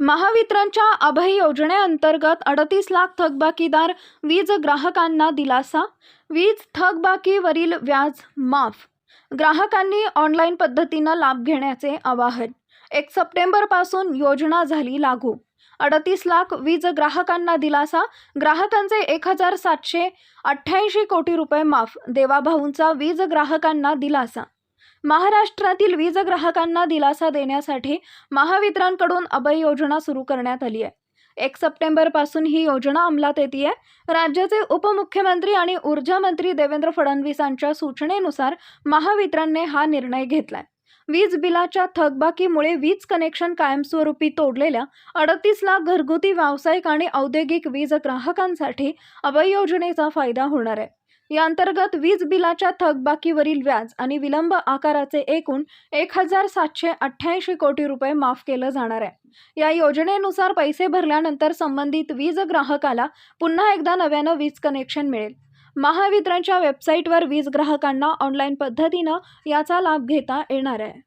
महावितरणच्या अभय योजनेअंतर्गत अडतीस लाख थकबाकीदार वीज ग्राहकांना दिलासा. वीज थकबाकीवरील व्याज माफ. ग्राहकांनी ऑनलाईन पद्धतीनं लाभ घेण्याचे आवाहन. एक सप्टेंबरपासून योजना झाली लागू. अडतीस लाख वीज ग्राहकांना दिलासा. ग्राहकांचे एक हजार सातशे अठ्ठ्याऐंशी कोटी रुपये माफ. देवाभाऊंचा वीज ग्राहकांना दिलासा. महाराष्ट्रातील वीज ग्राहकांना दिलासा देण्यासाठी महावितरणकडून अभय योजना सुरू करण्यात आली आहे. एक सप्टेंबरपासून ही योजना अंमलात येते राज्याचे उपमुख्यमंत्री आणि ऊर्जा मंत्री देवेंद्र फडणवीसांच्या सूचनेनुसार महावितरणने हा निर्णय घेतलाय. वीज बिलाच्या थकबाकीमुळे वीज कनेक्शन कायमस्वरूपी तोडलेल्या अडतीस लाख घरगुती व्यावसायिक आणि औद्योगिक वीज ग्राहकांसाठी अभय योजनेचा फायदा होणार आहे. या अंतर्गत वीज बिलाच्या थकबाकीवरील व्याज आणि विलंब आकाराचे एकूण एक हजार सातशे अठ्ठ्याऐंशी कोटी रुपये माफ केलं जाणार आहे. या योजनेनुसार पैसे भरल्यानंतर संबंधित वीज ग्राहकाला पुन्हा एकदा नव्यानं वीज कनेक्शन मिळेल. महावितरणच्या वेबसाईटवर वीज ग्राहकांना ऑनलाईन पद्धतीनं याचा लाभ घेता येणार आहे.